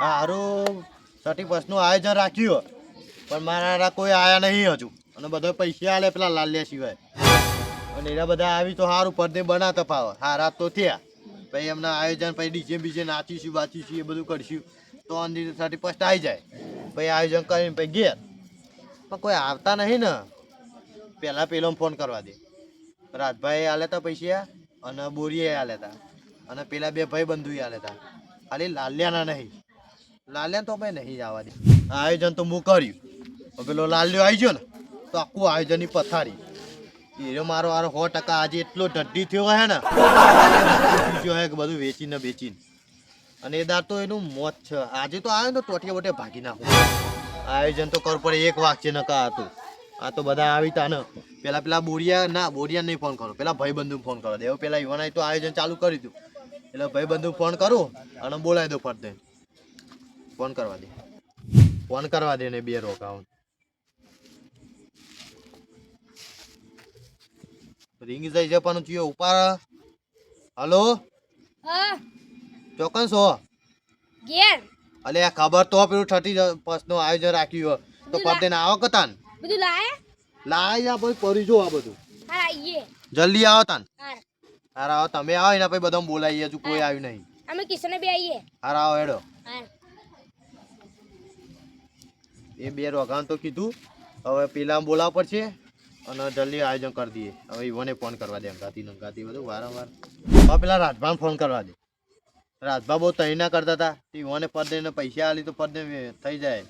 હારું થર્ટી ફર્સ્ટનું આયોજન રાખ્યું પણ મારા કોઈ આયા નહીં હજુ. અને બધા પૈસા આલે પેલા લાલ્યા સિવાય. અને એના બધા આવી તો સારું પડદે બનાવતા ફાવે હારા તો થયા. પછી એમના આયોજન, પછી ડીજે બીજે નાચીશું વાંચીશું એ બધું કરશું. તો અંદર થર્ટી ફર્સ્ટ આવી જાય. પછી આયોજન કરીને પછી ઘેર. પણ કોઈ આવતા નહીં ને. પહેલાં પેલો ફોન કરવા દે. રાજભાઈ આલે તા પૈસા અને બોરીએ આલે હતા અને પેલા બે ભાઈ બંધુએ આલે ખાલી લાલ્યાના નહીં. લાલ્યા તો ભાઈ નહીં જવા દે. આયોજન તો હું કર્યું. પેલો લાલ્યો આવી ગયો ને, તો આખું આયોજનની પથારી. એ મારો આરો સો ટકા આજે એટલો ઢડ્ડી થયો હે ને બધું વેચીને વેચીને અને એ દાર તો એનું મોત છે. આજે તો આવ્યો ને, ટોટિયા બોટે ભાગી નાખો. આયોજન તો કરવું પડે, એક વાક્ય ન કા હતું આ તો બધા આવી તા ને. પેલા પેલા બોરિયા, ના, બોરિયા નહીં ફોન કરો. પેલા ભાઈબંધુ ફોન કરો. દેવો પેલા યુવાના તો આયોજન ચાલુ કરી દીધું એટલે ભાઈબંધુ ફોન કરું અને બોલાવી દો ફરતે. ફોન કરવા દે. ફોન કરવા દે ને બે રોકાઉન રિંગ જઈ જવાનું થયો ઉપર હલો? હા. ચોકન છો ઘેર. અલે આ ખબર તો પેલું થર્ટી ફર્સ્ટનું આયોજન રાખ્યું તો ફરતે ને આવો કતાન. બધું લાય. લાય જા ભાઈ પડી જો આ બધું. હા આઈએ. જલ્દી આવો તાન. હારા. આવો તમે આવો એના પછી બધા બોલાવીએ હજુ કોઈ આવ્યું નહીં. અમે કિશને બે આઈએ. હારા આવો હેડો. હાર. એ બે રોગાન તો કીધું. હવે પેલા બોલાવવા પડશે અને જલ્દી આયોજન કરી દઈએ. હવે ઈવોને ફોન કરવા દે અંગાતી નંગાતી બધું. વારંવાર. હવે પેલા રાજભાને ફોન કરવા દે. રાજભા બહુ તહી ના કરતા હતા. ઈવોને પર દઈને પૈસા આલી તો પર દે થઈ જાય.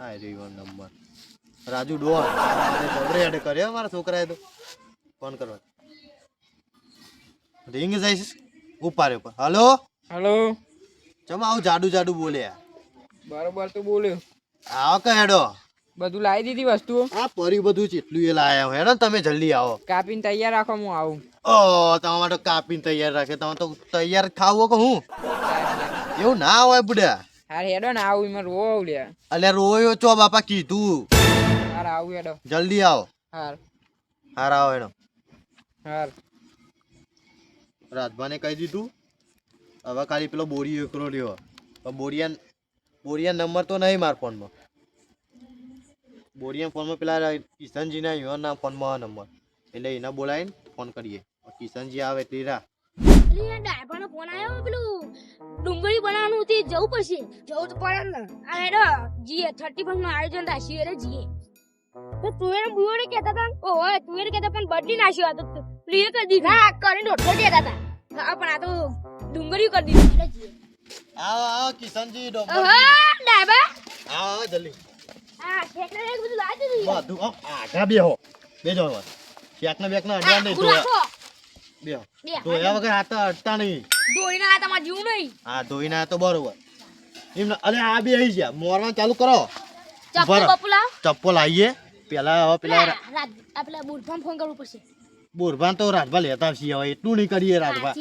આ રહ્યો ઈવોન નંબર. રાજુ ડોન જબરે એડ કર્યો મારા છોકરાએ તો. ફોન કરવા રિંગ જઈશ. ઉપાડે ઉપર. હલો હલો ચમ આવું જાડુ જાડુ બોલ્યા બરોબર તો બોલ્યો. આવો કે હેડો. બધું લાવી દીધી વસ્તુઓ? આ પરી બધું જેટલું એ લાયા હોય ને તમે જલ્દી આવો. કાપીને તૈયાર રાખો હું આવું. ઓ તમારા માટે કાપીને તૈયાર રાખે તમે તો તૈયાર ખાવો કે હું? એવું ના હોય બુડા. હાર હેડો ને આવું એમાં રો આવું લ્યા અલ્યા રોયો ચો બાપા કીધું. હાર આવું હેડો. જલ્દી આવો. હાર. હાર આવો હેડો. હાર. રાજભાને કહી દીધું હવે ખાલી પેલો બોરી એકરો રહ્યો. બોરિયા બોરિયા નંબર તો નહીં મારા ફોનમાં. બોરિયા ફોનમાં પેલા કિશનજીના યુવાનના ફોનમાં નંબર. એટલે એને બોલાવીને ફોન કરીએ. કિશનજી આવે તે રા. અલી ફોન આવ્યો પેલું. ડુંગળી બનાવવાનું તે જવું પડશે. જવું તો પડે ને. આ હેડો જીએ થર્ટી ફર્સ્ટનું આયોજન રાખ્યું એટલે જીએ. તો તું એને બુયોડે કહેતા હતા ઓ હોય તું એને કહેતા પણ બદલી નાખ્યો આ પ્રિય કરી દીધું. કરીને રોટલો દેતા હતા. હા પણ આ તો ડુંગળી કરી દીધી. એટલે જીએ. આવો આવો કિશનજી ડોંગર ઓહો ડાયબા આવો જલ્દી. આ ઠેકડા એક બધું લાવી દીધું બધું આમ આગા બેહો. બેજો હવે. શેકના બેકના અડ્યા નહીં ધોયા. બેહો. ધોયા વગર હાથ અડતા નહીં. ધોઈને આ તમાર જીવ નહીં. હા ધોઈને આ તો બરોબર. એમ ના- અરે આ બે આવી ગયા. મોરવા ચાલુ કરો. ચપ્પલ આવીએ પેલા હવે પેલા પેલા રાત આ પેલા બુરફામ ફોન કરવું પડશે. બોરભાન તો રાજભા લેતા છીએ હવે. એટલું નહીં કરીએ રાજભા.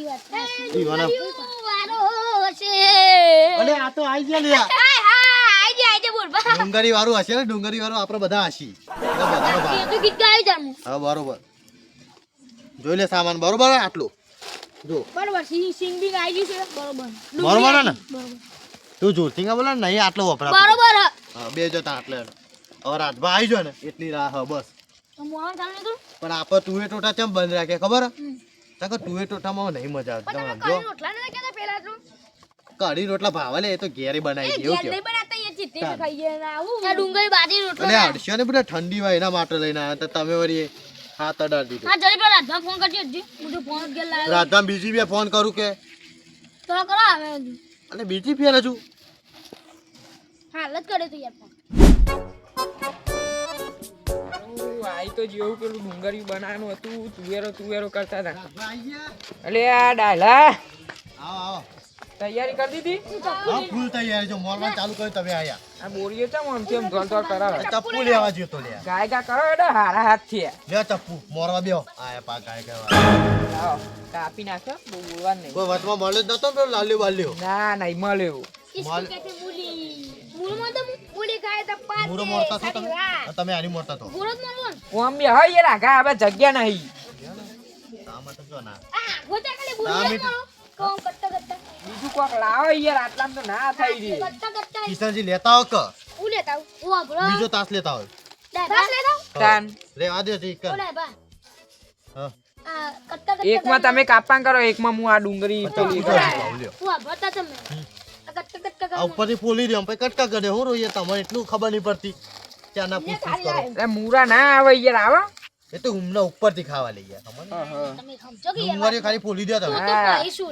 છે. અલે આ તો આઈ ગયા લ્યા. હાય હાય આઈ જા આઈ જા બુરફા ડુંગરી વાળું હશે ને? ડુંગરી વાળું આપણે બધા હસી. એ તો ગીત હા બરોબર. જોઈ લે સામાન બરોબર આટલું? જો. બરોબર સિંગ આવી ગયું છે. બરોબર. બરોબર ને? બરોબર. તું જોરથી કા બોલા નહીં આટલો વપરા બરોબર. હે. બે જતા આટલે. હવે રાજભા આવી જાય ને. એટલી રાહ હ બસ. તો પણ આપણે તુએ ટોટા ચમ બંધ રાખે ખબર તકે કે તુએ ટોટામાં નહીં મજા આવતી. તમે જો. કઢી રોટલા ભાવે લે એ તો ઘેરે બનાવી દે એવું ને બધા ઠંડી હોય એના માટે લઈને આવ્યા તો તમે વળી દીધું. હા રાજભા ફોન કરજો હજી. હું ફોન જ લાવ્યો. રાધા બીજી બે ફોન કરું કે? તો કરો આવે અને બીજી ફેર હજુ? હાલત કરે તો યાર ફોન આઈ તો જેવું પેલું ડુંગર બનાવવાનું હતું તુવેરો તુવેરો કરતા હતા. એટલે આ ડાયલા આવો આવો. તૈયારી કરી દીધી? હા ફૂલ તૈયારી જો મોરવા ચાલુ કર્યું તમે આયા. આ બોરીએ ચમ આમ ધોળ ધોળ કરાવે? ચપ્પુ લેવા જ્યો તો લે ગાય ગા કરો એટલે હારા હાથથી લે તપ્પુ મોરવા બેઓ આયા પા ગાય કરવા આવો કાપી નાખો બહુ બોલવા નહીં. કોઈ વચમાં મળ્યો જ નતો ને પેલો લાલ્યો બાલ્યો. ના નહીં મળે એવું કિસકી મૂળમાં તો મૂલી ખાય તો પાતે મૂરો મોરતા છો તમે? તમે આની મોરતા તો? મૂળો જ મારવો ને. ઓમ બી યાર આગા હવે જગ્યા નહીં. આમાં તો જો ના? આ, ગોતા ખાલી ના, મૂળો જ મીઠું. મારો. બીજું કોક લાવો યાર આટલામાં તો ના થઈ રહી. કટ્ટા કટ્ટા કિશનજી લેતા આવો કે હું લેતા આવું? હું આપણો બીજો તાસ લેતા હોય ડાયબા લેતા તાન. રેવા દે જી હું કર ડાયબા હા. આ કટ્ટા કટ્ટા એકમાં તમે કાપા કરો હું આ ડુંગળી પેલી. જીતો, લ્યો. હું આ કરો ઉપરથી ફોલી દે પછી કટકા કરે. હું રોઈએ તમને એટલું ખબર નહીં પડતી. ત્યાં મૂરા ના આવે યાર આવો. એ તો હુમના ઉપરથી ખાવા લઈ ગયા તમે સમજો કે યાર ડુંગળી ખાલી ફોલી દો તમે.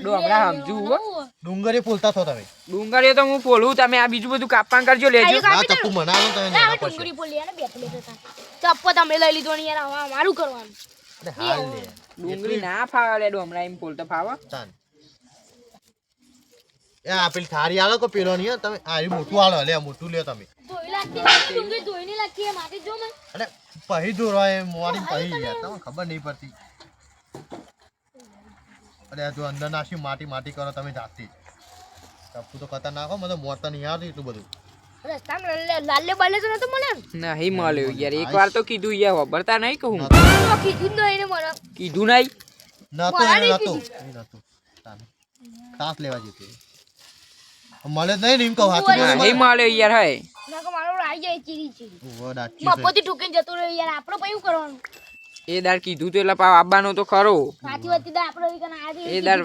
ડોમરા સમજુ હો. લેવાનું. થો તમે. ડુંગળીઓ તો હું ફોલું તમે આ બીજું બધું કાપા કરજો લેજો. હા આ ચપ્પુ. મનાવો તમે ના, લેવા હવે પડશે. ડુંગળી બોલી યાર, બે પ્લેટ હતા. ચપ્પો તમે લઈ લીધો ને યાર હવે મારું કરવાનું. અરે હાલ લે. ડુંગરી ના ફાવે લે ડોમરા એમ ફોલતા ફાવે. ચાલ. એ આપેલ થારી થાળી આલો કો પેલો નહીં હો, તમે આ મોટું આલો લે મોટું લ્યો તમે. અરે પહી એ મોરી પહી યાર તમને ખબર નહીં પડતી. અરે આ જો અંદર નાખી માટી માટી કરો તમે જાતે. ટપુ તો કતા નાખો મને મોરતા નહીં આવતું એટલું બધું. લાલે- બાલે તો નતો મળે નહીં મળ્યો યાર એક વાર તો કીધું યાર ખબરતા નહીં કહું. કીધું નહીં ને મને. કીધું નહીં? નતો નતો. તાસ લેવા જતી મળે જ નહીં ને એમ કહું હાથું નહીં મળ્યો યાર હે ના મારો રાઈ જાય ચીરી ચીરી. ઉવ્વ ડાચ્યું છે. મફતી ઠોકીને જતો રહ્યો યાર આપણો પછી શું કરવાનું. એ દાર કીધું તો એટલે પાવ આવવાનો તો ખરો. સાચી વાત કીધા આપણો વિકન કને એ દાર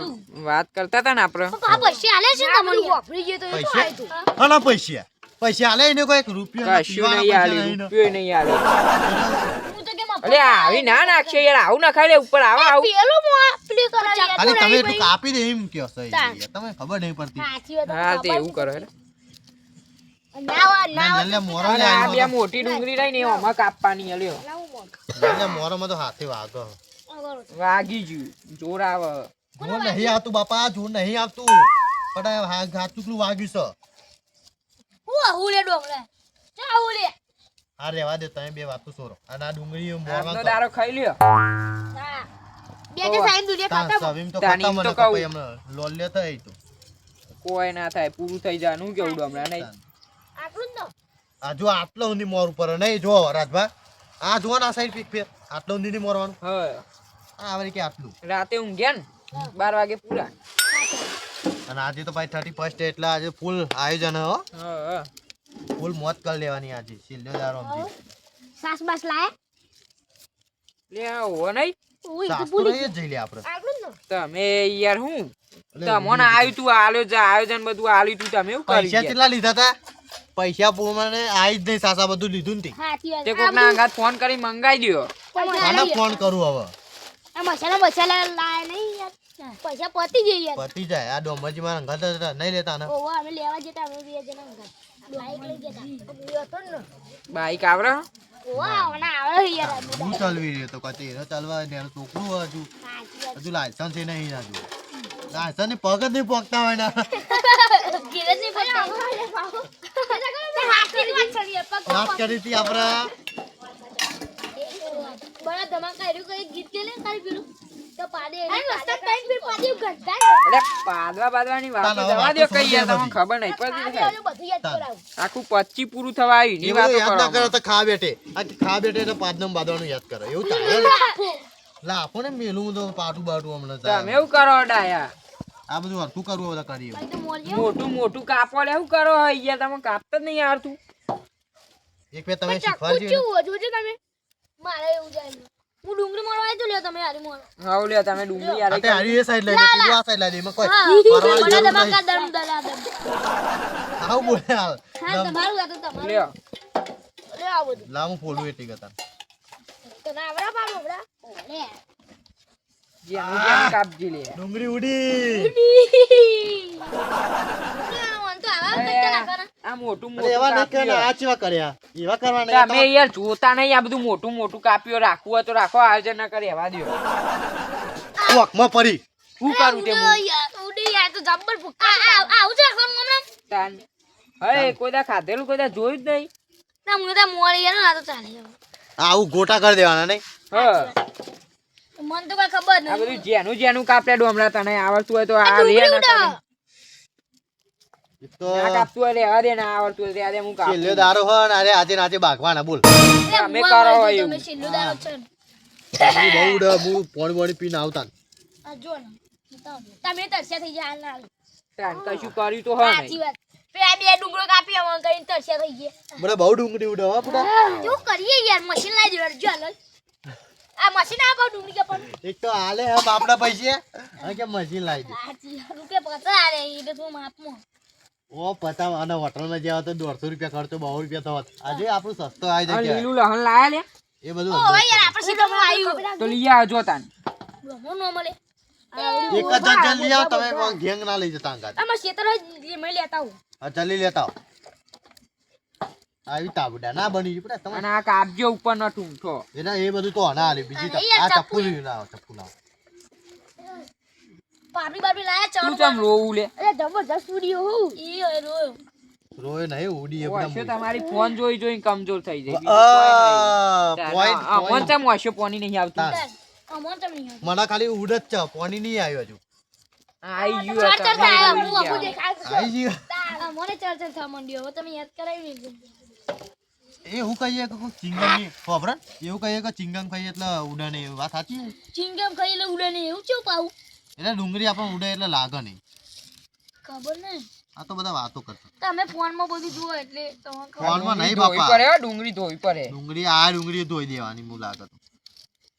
વાત કરતા હતા ને આપણે. પણ પા પૈસા આલે છે ને તમને વાપરી ગયો તો એ તો પૈસા? આયતું. હાલા પૈસા. પૈસા આલે એને કોઈ એક રૂપિયો કશું નહીં આલી રૂપિયો નહીં આલી. હું તો કે મફત અરે આવી ના નાખશે યાર આવું ના ખાઈ લે ઉપર આવો આવું. પેલો મો પેલી કરે યાર. ખાલી તમે એટલું કાપી દે એમ કયો છો તમે તમને ખબર નહીં પડતી. હા તે એવું કરે હેડ. ના વા ના ના વા લે મોરો અને લે આ આનો બે તો. મોટી ડુંગળી રહી ને એ કાપવાની હે, લ્યો ના હું મોઢું. લે મોરોમાં તો હાથે વાગો. કરો. વાગી ગયું. જોર આવે. જોર આવતું બાપા નહીં આવતું. પણ આ હા હાથ ચૂકલું વાગ્યું છે. આ રહેવા દે તમે બે વાતો સોરો. અને આ ડુંગળી આજનો તો દારો ખાઈ લ્યો. હા બે જે સાઈન દુનિયા ખાતા સવીમ તો ખાતા તો મને કહું. કપાઈ લોલ લે થઈ તો. કોઈ ના થાય પૂરું થઈ જવાનું કેવું હમણાં નહીં. આટલું જ આ જો આટલો ઊંધી મોર ઉપર નહીં? જો રાજભા આ જો ના સાઈડ પીક ફેર. આટલો ઊંધી નહીં મોરવાનું. હા. આ આવે કે આટલું? રાતે ઊંઘ્યા ને બાર વાગે પૂરા. અને આજે તો ભાઈ થર્ટી ફર્સ્ટ એટલે આજે ફૂલ આયોજન હો. હા હા. ફૂલ મોત કરી લેવાની આજે સિલ્લો દારો સાસ બાસ લાય. લે આવો નહીં. ઓય તો ભૂલી જઈ લે આપણે. આટલું જ ન. તમે યાર હું? તમને આવ્યું તું આયોજન આયોજન બધું આલ્યું તું તમે એવું પૈસા કેટલા લીધા તા? પૈસા પ્રમાણે આવી જ નહીં સાસા બધું લીધું ને તે. કોક ના અંગાત ફોન કરી મંગાઈ દ્યો. આને ફોન કરું હવે. આ મસાલા મસાલા લાય નહીં યાર. પૈસા પતી જઈએ યાર. પતી જાય. આ ડોમરજી મારા અંગત નહીં લેતા ને ઓવા અમે લેવા જતા અમે બે જણા અંગત. બાઈક આવડે? હું ચલવી રહ્યો તો કતી એને ચલવા દે એનું છોકરું હજુ. હજુ લાયસન્સ એ નહીં હજુ લાયસન્સની પગ જ નહીં પોકતા હોય ને. વાત કરી હતી આપણે. બડા ધમાકા કર્યું કઈ ગીત કે લે ખાલી પેલું? તો પાડે પાદવા બાદવાની વાત જવા દો કઈ યાર તમને ખબર નહીં પડતી આખું પચી પૂરું થવા આવ્યું ની બધું યાદ ના કરો કરો તો ખા બેઠે. આ ખા બેઠે તો પાદનમ બાદવાનું યાદ કરો. એવું થાય. લાપો ને મેલું તો પાટું બાટું હમણાં તમે એવું કરો ડાયા. આ બધું હરખું કરવું બધા કરીએ મોટું મોટું કાપો લે એવું કરો હોય યાર તમે કાપતા જ નહીં આવડતું એક બે તમે શીખવાડજો તમે? મારે એવું જાય હું ડુંગળી આવ્યો તો લ્યો તમે હારી મળો હાવ લ્યો તમે ડુંગળી આ તે હારી એ સાઈડ લઈ લે તું આ સાઈડ લઈ લે એમાં કોઈ હા ધમાકા નહીં. દમ દલા દમ. આવું બોલે હાલ હા તમારું આ તો તમારું. લ્યો. લ્યો આવો લાવ હું ફોડું એટલી કરતા તો ના આવરા પામ આવરા લે જેનું કાપજી લે. ડુંગળી ઉડી. આ મોટું એવા મોટું નહીં આ ચેવા કર્યા. એવા કરવા નહીં તમે યાર જોતા નહીં આ બધું મોટું મોટું કાપ્યો. રાખવું હોય તો રાખો આયોજન ના કરી એવા દો કોકમાં પડી. શું કરું તે ઉડી યાર તો જબ્બર ભૂકા આવું છે રાખવાનું તાન. હે ખાધેલું કોઈ દા જોયું જ નહીં. ના મને તો મોળી યાર ના તો ચાલે. આવું ગોટા કરી દેવાના નહીં? હા. મને તો કઈ ખબર આ બધું જેનું જેનું કાપલેડું હમણાં તને આવડતું હોય તો આ રે ના તો ના કાપતું હોય રહેવા દે ના આવડતું હોય દે હું છેલ્લો દારો હોય ને અરે આજે નાચે બાગવાના બોલ. તમે કરો હોય તમે એવું. છેલ્લું છે બહુ ઉડે હું પોણી પોણી પીને આવતા. આ જો ને તમે તરસ્યા થઈ જાય હાલ ના કશું કર્યું તો હા સાચી વાત. બે ડુંગળો કાપી આમાં કરીને તરસ્યા થઈ ગયા. મને બહુ ડુંગળી ઉડે હો શું કરીએ યાર મશીન લાવી દેવાનું. જો હાલ. આ મશીન આપો ડુંગળી કે પણ. એક તો હાલે હે બાપડા પૈસે. અને કે મશીન લાવી દે? સાચી. રૂપિયા પચાસ આલે એટલે તું માપમાં. ઓ પતા અને હોટલમાં જ્યાં તો દોઢસો રૂપિયા ખર્ચો બહુ રૂપિયા થવા આજે આપણું સસ્તો આવી જાય લીલું લહણ લાયા લે? એ બધું ઓ યાર આપણે સીધા આવ્યું. તો લઈ આવજો તાન. બ્રહ્મો નો મળે. એક જ જણ લઈ આવો તમે ગેંગ ના લઈ જતા અંગાત આમાં શેતર જ લેતા હું હા ચાલી લેતા આવો. આવી તાબડા ના બની પડે તમે અને આ કાપજો ઉપર ન ઠૂંઠો એના એ બધું તો ના આલે બીજી અને તા- યાર આ ચપ્પુ ચપ્પુ લાવો ચપ્પુ લાવો પાપડી બાપડી લાયા તું ચમ રોવું લે? અરે જબરજસ્ત વિડિયો હું. ઈ હોય રોય. નહીં ઉડી એકદમ હશે તમારી ફોન જોઈ જોઈ કમજોર થઈ જાય. ચમ હશે પોની નહીં આવતું? મને ખાલી ઉડ જ છે પોણી નહીં આવ્યો હજુ. આઈ ગયો ચાર હું ગયા. દેખાય આવી ગયું. મને ચાર ચાર થવા માંડ્યો. હવે તમે યાદ કરાવી ને એ હું કહીએ કે ચિંગમની ખબર એવું કહીએ કે ચિંગમ ખાઈએ એટલે ઉડે નહીં. એ વાત સાચી? ચિંગમ ખાઈ એટલે ઉડે નહીં. એવું ચેવું પાવું એટલે ડુંગળી આપણને ઉડે એટલે લાગે નહીં. ખબર નહીં આ તો બધા વાતો કરતા. તમે ફોનમાં બધું જુઓ એટલે ફોનમાં નહીં બાપા. પડે ડુંગળી ધોઈ પડે. ડુંગળી આ ડુંગળી ધોઈ દેવાની હું લાગે તો.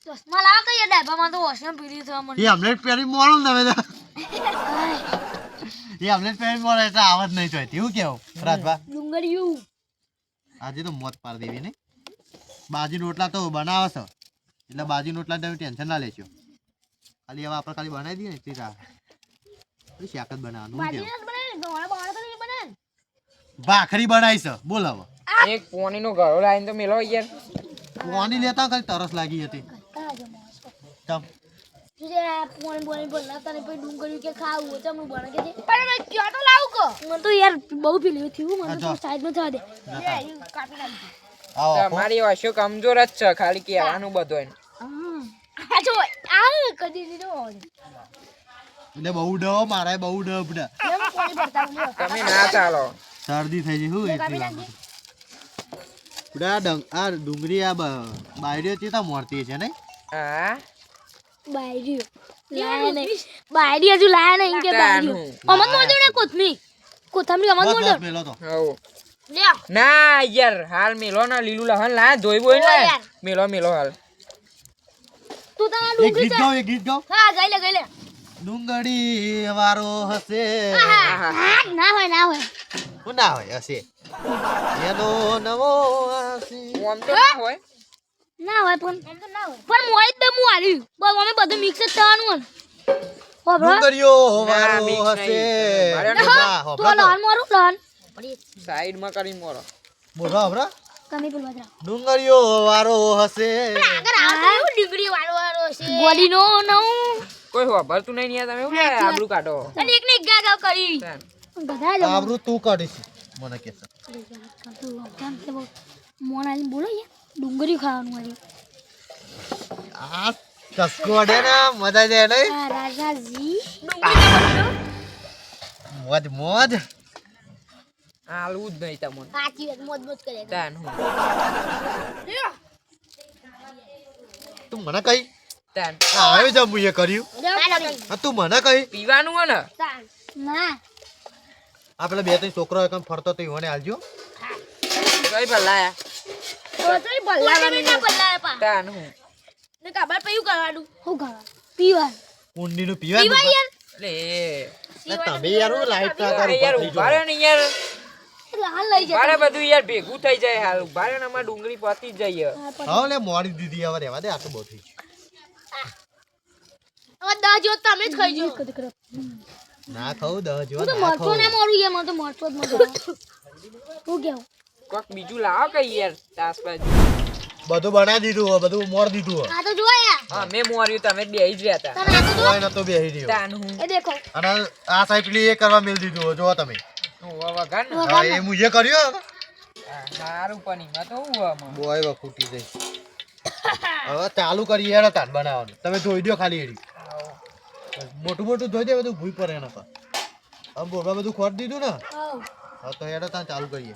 ચશ્મા લાવો યાર ડાબામાં તો વોશમાં પીડી થવા એ માંડી હમણાં જ પહેરી ને તમે તો. એ હમણાં જ પહેરી મોડે એટલે આવત નહીં જોઈતી. હું કેવું? રાજભા ડુંગળિયું. આજે તો મોત પાર દેવી નહીં. બાજી રોટલા તો બનાવે છે એટલે બાજી રોટલા તમે ટેન્શન ના લેશો. ખાલી હવે આપણે ખાલી બનાવી દઈએ ને તે રાહ શાક જ બનાવવાનું ભાખરી બનાવી છે બોલ હવે. એક પોણીનો ઘરો લાવીને તો મેલો યાર પોની લેતા ખાલી તરસ લાગી હતી. તો હું તો તો તો કમજોર જ છે ખાલી કહેવાનું બધું એને. આ જો આ કદી દીધો એટલે બહુ ડો મારે બહુ ડો બધા લેમ પાણી ભરતા હું લ્યો. તમે ના ચાલો. શરદી થઈ ગઈ શું એટલે આ ડુંગળી આ બ- બાયડીઓ ચેતા મોરતી છે ને હા. બાયડીઓ. લાયા નહીં. બાયડી હજુ લાયા નહીં કે બાયડીઓ. અમન દો ને કોથમી કોથમરી અમન બસ મેલો તો. ના યાર હાલ મેલો ના લીલું લહન લા બોઈ ઓ મેલો મેલો હાલ. તું તારા એક ડુંગળી ગીત એક ગીત ગાઓ હા ગઈ લે ગઈ લે. ડુંગળી વારો હશે. ના હોય ના હોય. ના હોય હશે. એનો નવો આસી ઓમ તો ના હોય. ના હોય પણ પણ મોય જ દમું આલ્યું બસ અમે બધું મિક્સ જ થવાનું હોય ના, વારો હશે. ના, તો તો. ગોડીનો નવું. કોઈ વાપરતું નહીં યાર તમે એવું આબરૂ કાઢો. અને એકને એક ગા ગા કરી. બધા આબરૂ તું કાઢીશ મને કે મોનાલી બોલો યાર. ડુંગળી ખાવાનું મારી આ ચસ્કો અડે ને મજા જાય ને આ રાજાજી. મોજ મોજ. આલવું જ નહીં તમને. સાચી વાત મોજ મોજ કરે. તાન હું. તું મને કઈ તાન. આ હવે જમવું એ કર્યું. આ તું મને કઈ પીવાનું હે ને? ના. આ પેલા બે ત્રણ છોકરો એકમ ફરતો તો ઈવોને આલજો. કઈ ભલાયા તો ના બલ્લા પા? તાન હું. ને કાબર પયું કરવાનું? હું કરવા પીવા કુંડી નું પીવા પીવા યાર. એટલે તમે યાર હું લાઈટ ના અરે યાર. ઊભા ને યાર. લાલ લઈ ઊભા જતા રહે બધું યાર ભેગું થઈ જાય હાલ. ઊભા ને અમારે ડુંગળી પતી જ જાય હા લે મોડી દીધી હવે રહેવા દે આ તો બહુ થઈ હવે દહ જો તમે જ ખાઈ જો ના ખાવું દહ જો હું તો ના મરચો ને ખાવું મોરું યાર મને તો મરતો જ મજા હું કેવું? કોક બીજું લાવો કે યાર તાસ બાજુ બધું બનાવી દીધું હોય બધું મોર દીધું હોય આ તો જોયા હા મેં મોર્યું તમે બે જ રહ્યા હતા. તમે આ તો જો કોઈ નતો બેહી રહ્યો. તાન હું. એ દેખો. અને આ સાઈડ પેલી એ કરવા મેલ દીધું હોય જો તમે. હું વગર હા એ મુજે કર્યો હા, સારું પણ એમાં તો હું આમાં બોય વા ફૂટી જઈ હવે ચાલુ કરી યાર તાન બનાવવાનું. તમે ધોઈ દો ખાલી એડી. મોટું મોટું ધોઈ દે બધું ભૂઈ પડે એના પર. હવે બોરવા બધું ખોટ દીધું ને? હા હવે તો હેડો તાન ચાલુ કરીએ.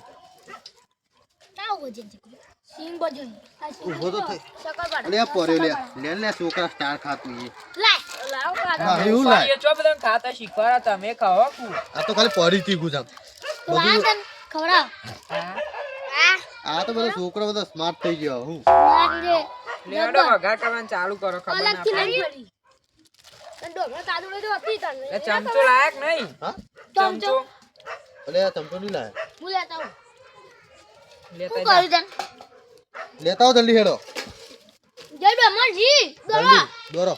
છોકરા સ્ટાર ખાતું એ લાય લાવો કાઢો. હા, એવું લાય. એ ચો બધા ખાતા શીખવાડા તમે ખાઓ આ તો ખાલી પડી ગુજામ. ખવડાવ. આ, આ તો બધો છોકરો બધો સ્માર્ટ થઈ ગયો હું. લેડો વઘાર કરવાનું ચાલુ કરો ખબર ના અલગથી પડે. લઈ પડી. તને ડોબલા તો હતી તને. ચમચો લાયક નહીં? ચમચો. એટલે ચમચો નહીં લાયક. હું લેતા આવું. લેતા. લેતા આવો જલ્દી હેડો. જય બ્રહ્મણજી, દોરો જલ્દી દોરો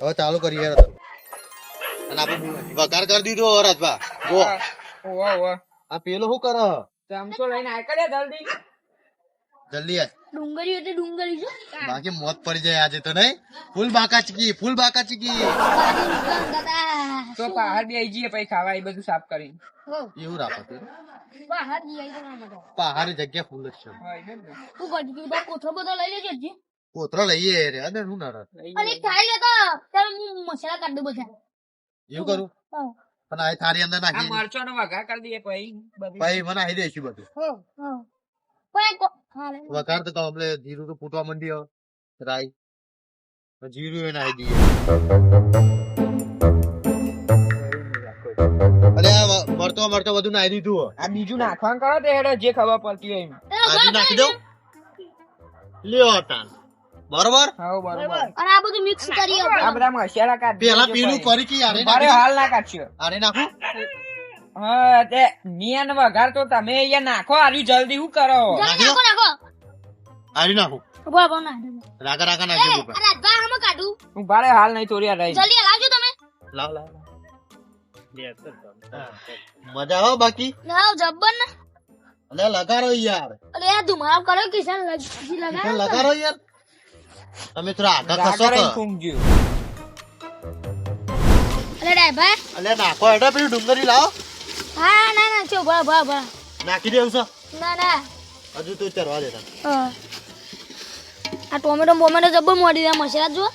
હવે ચાલુ કરીએ હેડો અને આપણે વઘાર કરી દીધો રાજભા. ગો ઓવા ઓવા આ પેલો શું કરે? ચમચો લઈને આય કરે જલ્દી. જલ્દી આય. ડુંગળી એટલે ડુંગળી છે. બાકી મોત પડી જાય આજે તો નહીં. ફૂલ બાકા ચીકી ફૂલ બાકા ચીકી તો પહાડ બે જઈએ પછી ખાવા એ બધું સાફ કરી એવું રાખો તું. બહાર જઈ આવી તો ના જગ્યા ફૂલ જ છે. તું હતી? બા કોથળો બધો લઈ લેજે જી કોતરો લઈએ રે અને શું ના એક થાળી લેતો. આવ. હું મસાલા કાઢ દઉં બધા. એવું કરું? પણ આ થારી અંદર આ નાખી મરચો નો વઘાર કરી દઈએ પછી પછી મને આવી દેશું બધું. હા હો. વઘાર તો આપણે જીરું તો ફૂટવા માંડ્યો. રાઈ. જીરું એને આવી દઈએ. અરે આ વ- મરચો મરચો બધું નાખી દીધું આ બીજું નાખવાનું કરો તે હેડે જે ખબર પડતી હોય એમ. એ આજે નાખી દો દઉં લ્યો તાન. બરોબર? હા બરોબર. અને આ બધું મિક્સ કરી આ બધા મસાલા કાઢ પેલા પેલું કરી કે આને મારે હાલ ના કાઢશો. આને નાખું? હા તે નિયન વઘાર તો તમે અહીંયા નાખો આર્યું જલ્દી શું કરો? નાખો નાખો. આને નાખો? ઊભા ઊભા નાખો. રાગા એ, નાખજો આ રાજભા આમાં કાઢું. હું બારે હાલ નહીં તોરિયા રહી. જલ્દી લાવજો તમે. લાવ લાવ મજા આવે બાકી? લાવ જબ્બર ને. અલે લગારો યાર. અરે આ ધુમાડો કર્યો કિશન લગી લગાડો તો. લગારો યાર. તમે તો આગા ખસો રાગા તો ફૂંકજો અરે ડ્રાઈવર. અલે નાખો એડા પેલી ડુંગરી લાવો. હા ના ના ચો ભા ભા ભા. નાખી દેવું છે? ના ના. હજુ તો ચરવા દેતા હા. આ ટોમેટો બોમેટો જબ્બર મોડી દે મસાલા જો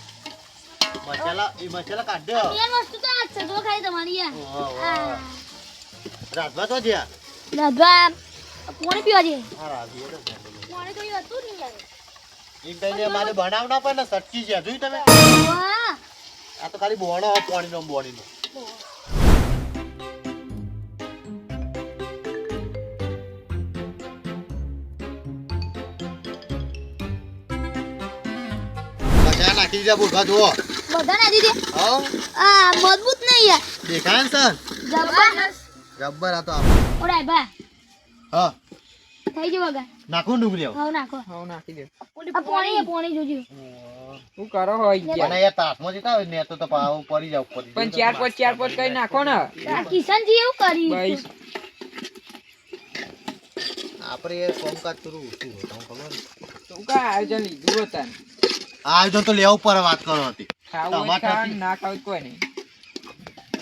મસાલા એ મસાલા કાઢ દો. મેન વસ્તુ તો આ છે જો ખાલી તમારી યાર. વાહ, વાહ. રાજભા તો જ્યાં? રાજભા કોણે પીવા છે? હા રાજી એ તો જ્યાં. કોણે તો હતું નહીં યાર. સટકી છે જોઈ તમે? આ તો ખાલી બોણો પાણીનો બોણીનો નાખી દીધા ભૂખા જુઓ. બધા નાખી દે હા? આ મજબૂત નહીં યાર. દેખાય ને સર? જબ્બર. આ તો આપણે ઓરાય બા હા. થઈ ગયું વગર. નાખો ડુંગળી હવે હા નાખો. હા નાખી દે. આ પોણી પાણી જોજો. શું કરો હોય પણ ગયા? યાર તાસમાં જતા હોય ને તો તો પાવ પડી જાવ પડી પણ ચાર પોચ ચાર પોચ કઈ નાખો ને. આ કિશનજી એવું કરી ભાઈ આપણે એ કામકાજ કરવું શું હતું ખબર તું કા આયોજન લીધું હતા? આયોજન તો લેવું પર વાત કરો હતી. ના ખાવું કોઈ નહીં.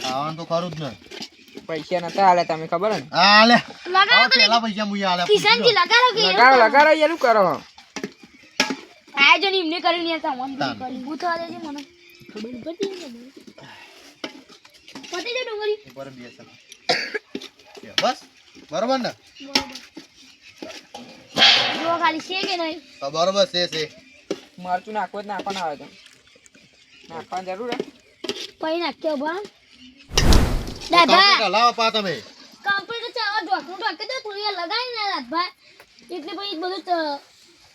ખાવાનું તો ખરું જ ને. પૈસા નતા આલે તમે ખબર ને? હા લે લગાડો પેલા. પૈસા મુઈ આલે. કિશનજી લગાડો કે લગાડો લગાડો યાર શું કરો આયોજન ઇમને કરીને યાર તમને. કરી હું તો આજે મને. ખબર પડી ને. પતી જાય ડુંગળી. ઉપર બેસ બસ. બરોબર ને? જો ખાલી છે કે નહીં? તો બરોબર છે છે. મરચું નાખવું જ નાખવાનું આવે તો. નાખવાની જરૂર હે. પછી નાખ્યો બા દાદા! હલાવો પા તમે. કમ્પ્લીટ ચાલો ઢોકનું ઢોકી દે થોડી લગાવી ને રાતભા એટલે પછી બધું ત-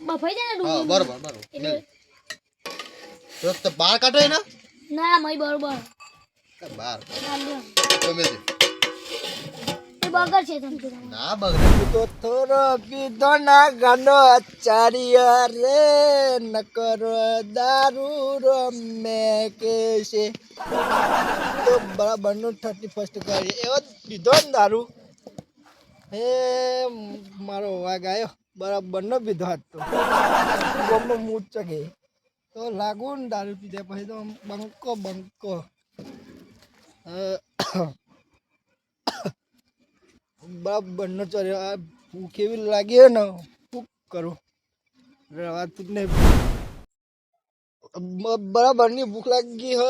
બફાઈ જાય ને હા ડુંગળી બરોબર બરોબર. એટલે તો તો બાર કાઢો ને ના મય બરોબર. બાર. કાઢો તો તે એ બગર છે ના બગડે. તો થોડો પીધો ના ગાનો આચાર્ય રે. ન કરો દારૂ રમે કે છે તો બરાબર થર્ટી ફર્સ્ટ કરી એવો પીધો દારૂ. હે, મારો વાઘ આવ્યો બરાબર નો પીધો હતો ગમમાં મૂડ ચગે તો લાગુ ને દારૂ પીધા પછી તો બંકો બંકો. અ, બરાબર નો ચર્યો આ ભૂખ એવી લાગી ને શું કરું? રવાતું જ નહીં બ- બરાબરની ભૂખ લાગી હ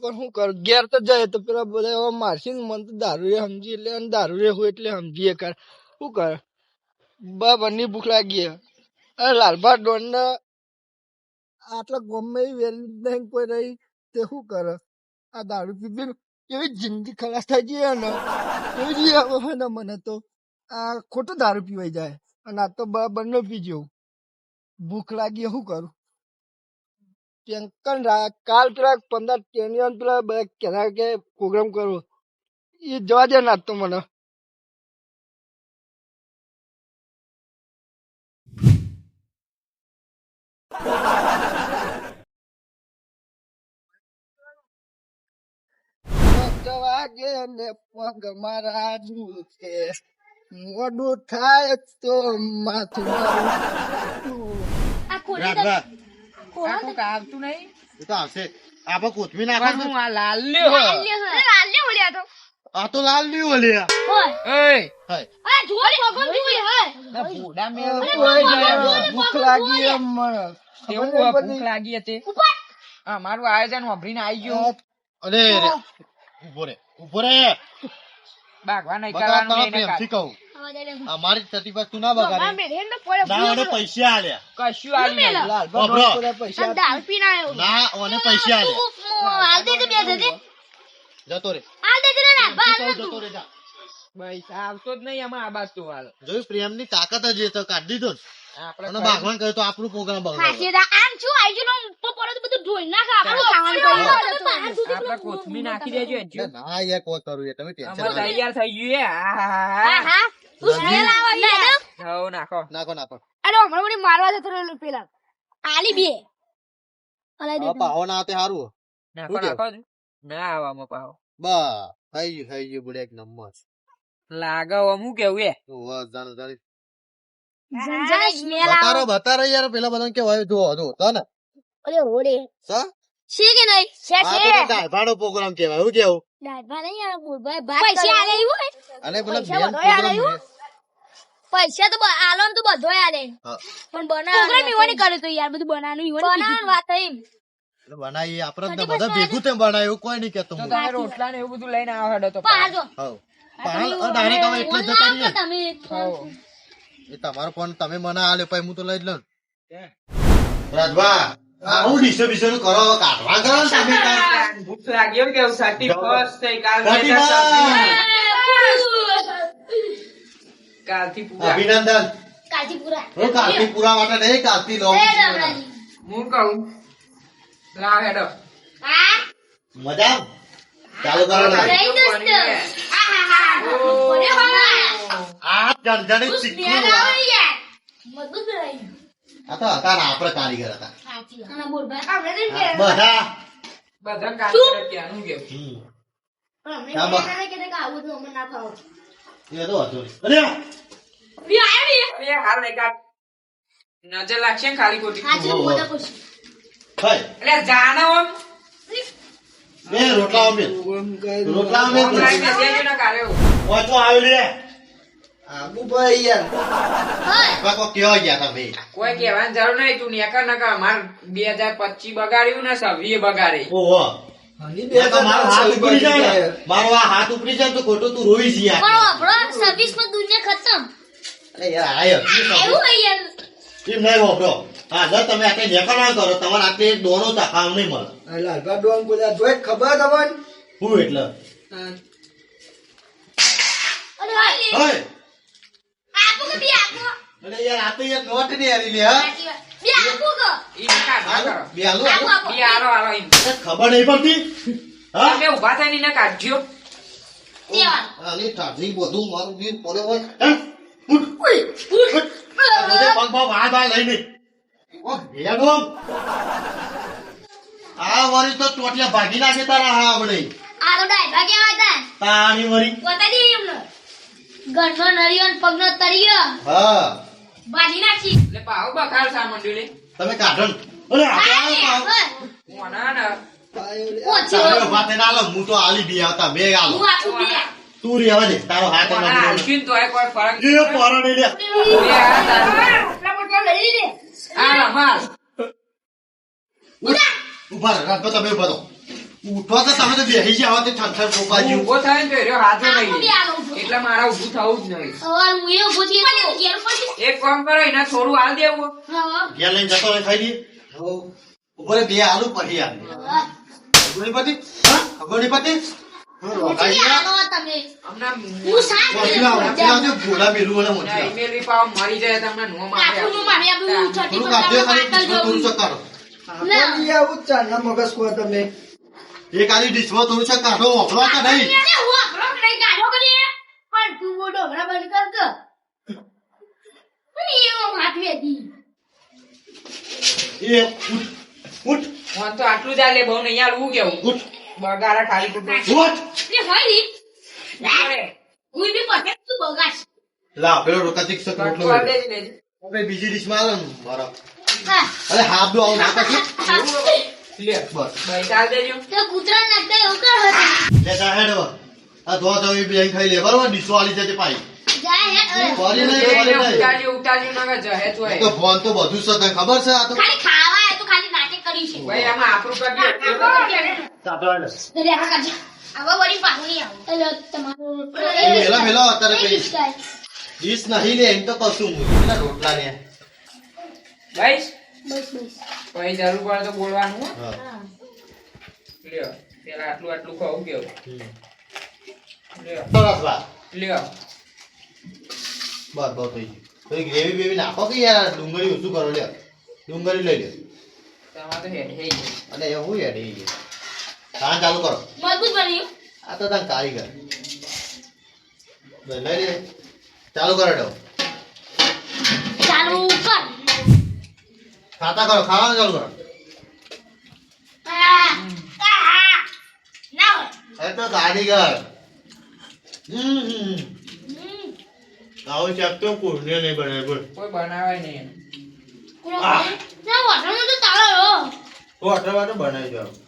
પણ હું કરું ઘેર તો જાય તો પેલા બધા મારસી ને મન તો દારૂ રે સમજી એટલે અને દારૂ રે હોય એટલે સમજીએ કર. શું કર? બરાબરની ભૂખ લાગી અને લાલભા ડોન આટલા ગમે વેલી નહીં કોઈ રહી તે શું કરે? આ દારૂ પીધી એવી જિંદગી ખલાસ થઈ ગઈ ને. એવી આવે મને તો આ ખોટો દારૂ પીવાઈ જાય અને આ તો બરાબર પી જવું ભૂખ લાગી શું કરું? ટેન્કન કાલ પેલા પંદર ટેનિયન પેલા બે કહેતા કે પ્રોગ્રામ કરો. એ જવા દે ના તો મને પગ વાગે ને પગ મારા દુખે મોડું થાય તો માથું આવતું નહીં? એ તો આવશે. આપણે કોથમી નાખવાનું હું આ લાલ લ્યો હો. લાલ્ય ઓલ્યા તો. આ તો લાલ નહીં ઓલ્યા ઓય હાય આ જોર ભગવાન જોઈ હે ના ભૂડા મે ભૂખ લાગી એમ મને ભૂખ લાગી હતી? ઉપર આ મારું આયોજન વાપરીને આવી ગયું. અરે ઊભો રે ઊભો રે. બાગવા નહીં કરવાનું તારા પ્રેમથી કહું. હવે દે લે અમારી થતી તું ના બગાડે. ને પૈસા આલ્યા. કશું આલ્યું પૈસા દાળ પીને આવ્યો ના મને પૈસા આલ્યા. હાલ દે કે બે દે દે જતો રે. હાલ દે દે ના બા જતો રે જા. પૈસા આવતો જ નહીં આમાં આબાદ તો હાલ. જોયું પ્રેમની તાકાત જ એ તો કાઢી દીધો આપણે અને ભાગવાન કહ્યું તો આપણું પ્રોગ્રામ બગડો. આમ છું આઈ જો પપ્પા તો બધું ધોઈ નાખ આપણું ખાવાનું કરી આપણે કોથમી નાખી દેજો. ના યાર કોઈ કરું એ તમે ટેન્શન તૈયાર થઈ ગયું એ. હા હા. તું સ્મેલ આવે યાર હઉ, નાખો. નાખો નાખો. અરે હમણાં મને મારવા જતો પેલા. આલી બે. પાહો ના આવતે સારું નાખો શું નાખો. ના આવામાં પાહો. બસ થઈ ગયું થઈ ગયું બુડે એક નંબર. લાગે હું કેવું એ? બતારો બતારો યાર પેલા બધા કે હોય જો જો તો ને. અરે હોડે સા? છે કે નહીં? છે છે. તો ડાયભાનો પ્રોગ્રામ કેવાય હું કેવું? દાદા નહીં યાર ભાઈ પૈસા આલે એવું અને પેલા મેન પ્રોગ્રામ પૈસા તો આલો તો બધો આલે. પણ બનાવવાનું પ્રોગ્રામ ઈવોને કરે તો યાર બધું બનાવવાનું ઈવોને બનાવવાનું વાત એમ. બનાવી આપણે તો બધા ભેગું તેમ બનાવ્યું કોઈ નહીં કેતું રોટલા ને એવું બધું લઈને આવ્યો હેડો તો પાર પાલ ડાયરેક્ટ હવે એટલે જ જતા રહીએ એ તમારો ફોન તમે મને આલે પછી હું તો લઈ જ લઉં. રાજભા આવું ડીસો બીસો નું કરો? કાઢવા કરો તમે ભૂખ લાગી એમ કેવું સાટી ફર્સ્ટ થઈ કાલ સાટી બેટા ફર્સ્ટ. સબ્જી. કાલથી પૂરા. અભિનંદન. કાજી પૂરા. હું કાલથી પૂરા માટે નહીં કાલથી લો હું કહું? લાવ હેડો. મજા ચાલુ કરો ને. નહીં દોસ્ત આહાહા. બોલે વાળા. આ જણજણી ચીકણું સ્મેલ આ આવે યાર મજબૂત આ તો હતા ને આપણે કારીગર હતા બધા બધા ત્યાંનું કે એ તો હતું નજર લાગશે ખાલી ખોટી. એટલે જાનો આમ બે રોટલા અમે રોટલા અમે આમ લાઈને દેજો ને કાલે એવું. વાંચો આવી લે. આબુ ભાઈ યાર. હા. કાકો ગયા તમે કોઈ કહેવાની જરૂર નહીં તું નેકર નકર માર બે હજાર પચીસ બગાડ્યું ને સવીએ બગાડી. ઓહો. મારો આ હાથ ઉપરી જાય તો ખોટું તું જી પણ આપણો સર્વિસમાં દુનિયા ખતમ. અરે યાર આયો. એવું યાર. એમ નહીં વાપરો હા જો તમે આટલે નેકળવા કરો. તમારે આટલે એક નહીં મળે. લાલભા ડોન બધા જોઈ ખબર તમને? હું એટલે? અરે હાલી હોય આપો કે બી આપો? અરે યાર આ તો યાર નોટ નહીં હારી લે હા? ને ખબર નહીં પડતી? હા? તમે ઊભા થાય ને કાઢજો. બધું મારું દિલ પડે હોય. ઓ ભેડો આ વળી તો ટોટિયા ભાગી નાખે તારા હા આવડે. આ તો ડાયભા કેવા હતા તાણી વળી બતાવી દે એમને. ગણનો નરિયો પગનો તરિયો. હા. ભાજી નાખી. એટલે પાવ બખાડ સા મંડ્યું લે તમે કાઢો અરે આપણે પાવ. હા. મોના ઓછી. તારે હોય. ઊભા હું તો આલી બી આવતા બે આલો. હું આપું બી. તું રે હવે તારો હાથ ને કોઈ ફરક એ પોરાડી લે એ આ તારું. લઈ લીધે આ રમાલ. ઊભા રહો રાત તમે ઊભા રહો. ઉઠો તો તમે તો બેસી જાવ તે ઠંઠર ટોપા જેવું ઊભો થાય ને એર્યો હાથે નહીં. એટલે મારા ઊભું થવું જ નહીં. હવે હું એ ઊભો પછી એક કામ કરો એના થોડું હાલ દેવું. ઘેર લઈને જતો રહે ખાઈ દઈએ ઊભો બે આલુ પછી આવે હા. હા હું ચાના મગજ કહો તમે એક આલી ડીશમાં થોડું શાક કાઢો, વાપરો કે નહીં? પણ તું મોટો હમણાં બંધ કર કે હું એવો માથે હતી એ ઉઠ, ઉઠ, હું તો આટલું જ આલે બહુ નહીં યાર હું કેવું? ઉઠ, બગાડા ખાલી ખોટું ઉઠ. ને હોયની. અરે, હું બી પકે તું બગાશ લા, પેલો રોકાચીક શાક રોટલો હવે. બીજી ડીશમાં માં ને, મારા. અરે હાથ દો આવું ના કરશો. લ્યો, બસ. પૈસા દેજો. તો કૂતરા નાખતા એવું કર હતી લે જા હેડ આ ધો એ બેન ખાઈ બરોબર ડીશો આલી પાઈ. તો ફોન તો બધું છે ખબર છે આ તો? ખાલી ખાવા તો ખાલી કરી છે. ભાઈ આમાં આપણું કરજો દરે આ કાજી આવા વળી પાણી આવો. એટલે તમારું હેલો મેલો અત્યારે કઈ ડીશ નહીં લે એમ તો કશું હું રોટલા લે? ભાઈ? બસ બસ. જરૂર પડે તો બોલવાનું હો. લ્યો પેલા આટલું આટલું ખાવું કેવું હમ. લ્યો. લ્યો. બસ બસ થઈ ગયું. ગ્રેવી બેવી નાખો કે યાર ડુંગળી ઓછું કરો લ્યો. ડુંગળી લઈ લે અને એ હું એ કાન ચાલુ કરો. મજબૂત બન્યું. આ તો તાર કારીગર. લઈ લે. ચાલુ કરો ડો ચાલુ કર ખાતા કરો ખાવાનું ચાલુ કરો. આ, આ, ના હોય. એ તો કારીગર. હમ હમ. હમ. આવું શાક તો કોઈને નહીં બનાવે કોઈ બનાવે નહીં ના તો તાળો તો અઠવાડિયે બનાવી જાવ